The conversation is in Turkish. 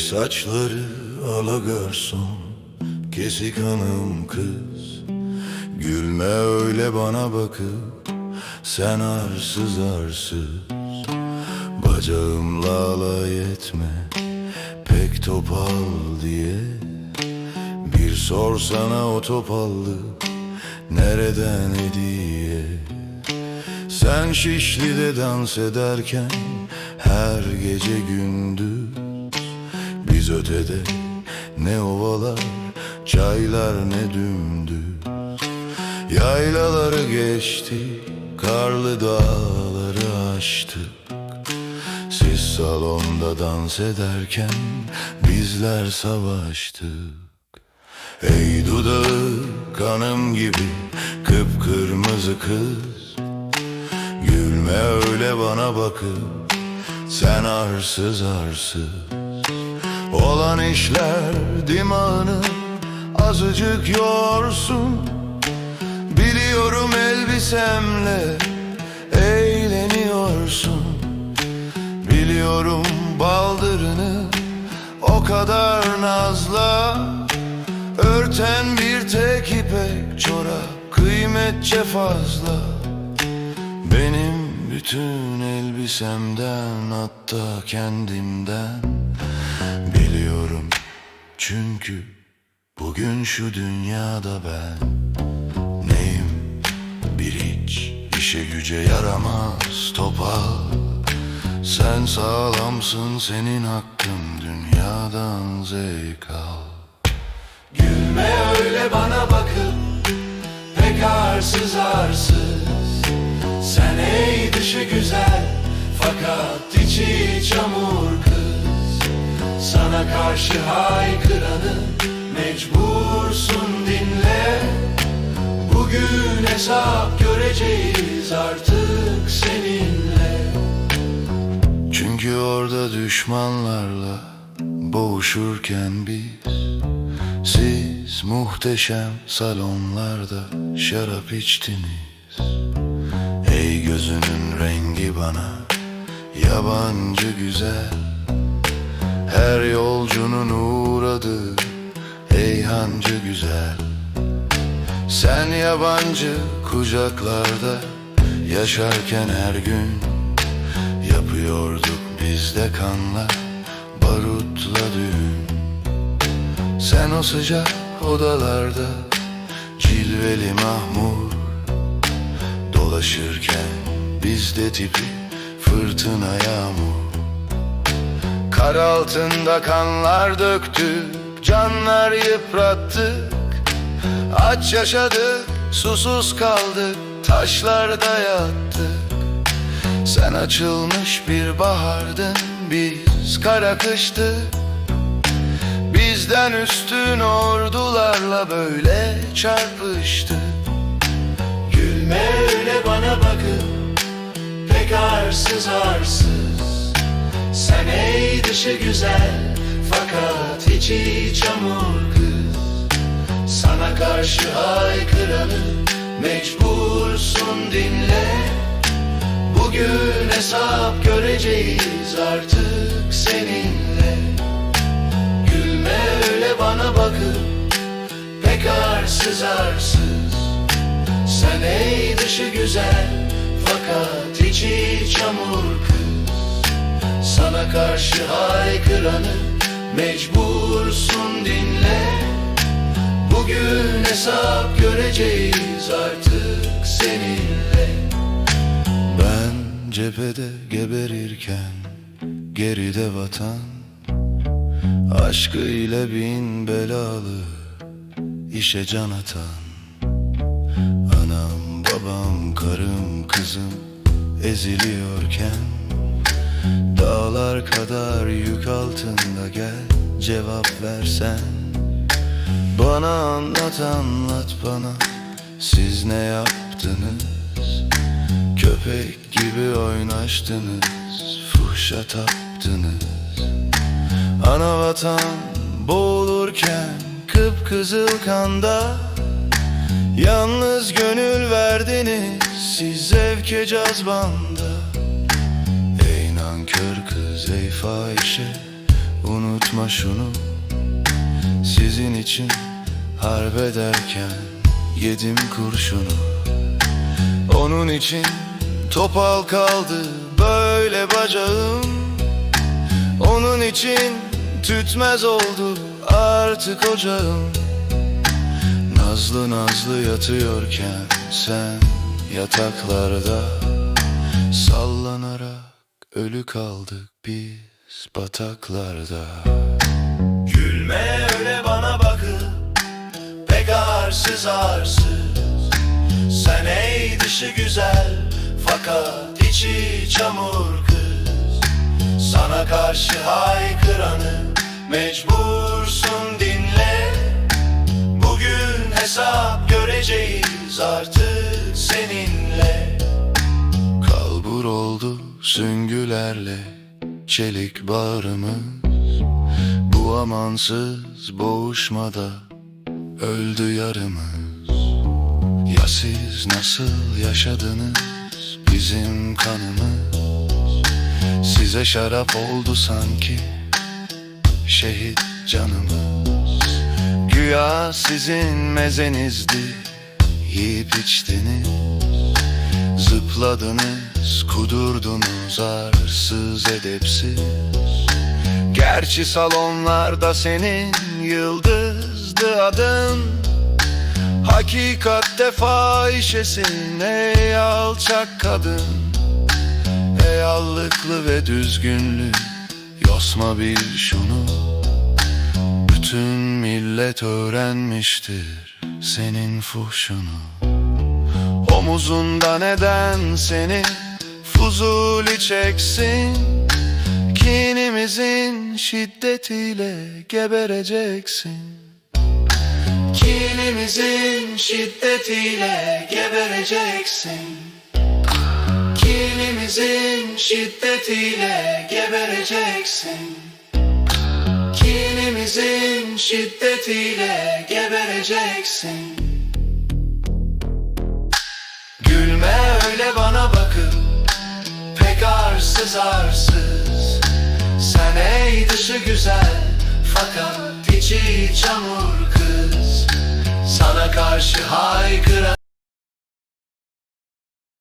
saçları alagörson Kesik hanım kız. Gülme öyle bana bakıp Sen arsız arsız. Bacağımla alay etme Pek topal diye. Bir sorsana o topallık Nereden hediye? Sen Şişli'de dans ederken Her gece gündüz Ötede ne ovalar Çaylar ne dümdüz. Yaylaları geçtik Karlı dağları aştık Siz salonda dans ederken Bizler savaştık. Ey dudağı kanım gibi Kıpkırmızı kız. Gülme öyle bana bakıp Sen arsız arsız Olan işler dimağını Azıcık yorsun. Biliyorum elbisemle Eğleniyorsun. Biliyorum baldırını O kadar nazla Örten bir tek ipek çorap Kıymetçe fazla Benim bütün elbisemden Hatta kendimden çünkü Bugün şu dünyada ben Neyim? Bir hiç işe güce yaramaz topal Sen sağlamsın senin hakkın dünyadan zevk al. Gülme öyle bana bakıp Pek arsız. Arsız Sen ey dışı güzel Fakat içi çamur Sana karşı haykıranı Mecbursun dinle. Bugün hesap göreceğiz artık seninle. Çünkü orada düşmanlarla boğuşurken biz Siz muhteşem salonlarda şarap içtiniz. Ey gözünün rengi bana yabancı güzel Her yolcunun uğradığı eyhancı güzel. Sen yabancı kucaklarda yaşarken her gün Yapıyorduk biz de kanla barutla düğün. Sen o sıcak odalarda cilveli mahmur Dolaşırken biz de tipi fırtına yağmur Kar altında kanlar döktük Canlar yıprattık. Aç yaşadık Susuz kaldık Taşlarda yattık Sen açılmış bir bahardın Biz kara kıştık Bizden üstün ordularla böyle çarpıştık Gülme öyle bana bakıp Pek arsız arsız Sen ey dışı güzel Fakat içi çamur kız. Sana karşı haykıranı Mecbursun dinle. Bugün hesap göreceğiz artık seninle. Gülme öyle bana bakıp Pek arsız arsız sen ey dışı güzel fakat içi çamur kız Sana karşı haykıranı mecbursun dinle. Bugün hesap göreceğiz artık seninle. Ben cephede geberirken geride vatan Aşkıyla bin belalı işe can atan. Anam babam karım kızım eziliyorken Dağlar kadar yük altında gel cevap versen. Bana anlat anlat bana siz ne yaptınız? Köpek gibi oynaştınız Fuhşa taptınız. Ana vatan boğulurken Kıpkızıl kanda. Yalnız gönül verdiniz Siz zevke cazbanda nankör kız ey fahişe unutma şunu. Sizin için harbederken yedim kurşunu. Onun için topal kaldı böyle bacağım. Onun için tütmez oldu artık ocağım. Nazlı nazlı yatıyorken sen yataklarda Sallanarak ölü kaldık biz bataklarda. Gülme öyle bana bakıp Pek arsız arsız. Sen ey dışı güzel Fakat içi çamur kız. Sana karşı haykıranı Mecbursun dinle. Bugün hesap göreceğiz artık seninle süngülerle çelik bağrımız Bu amansız boğuşmada öldü yarımız. Ya siz nasıl yaşadınız bizim kanımız? Size şarap oldu sanki şehit canımız. Güya sizin mezenizdi yiyip içtiniz Zıpladınız, kudurdunuz arsız edepsiz. Gerçi salonlarda senin yıldızdı adın. Hakikatte fahişesin ey alçak kadın. Ey allıklı ve düzgünlü Yosma bil şunu. Bütün millet öğrenmiştir senin fuhşunu Omuzunda neden seni fuzuli çeksin? Kinimizin şiddetiyle gebereceksin. Kinimizin şiddetiyle gebereceksin. Kinimizin şiddetiyle gebereceksin. Kinimizin şiddetiyle gebereceksin Gülme öyle bana bakıp Pek arsız arsız. Sen ey dışı güzel Fakat içi çamur kız. Sana karşı haykıran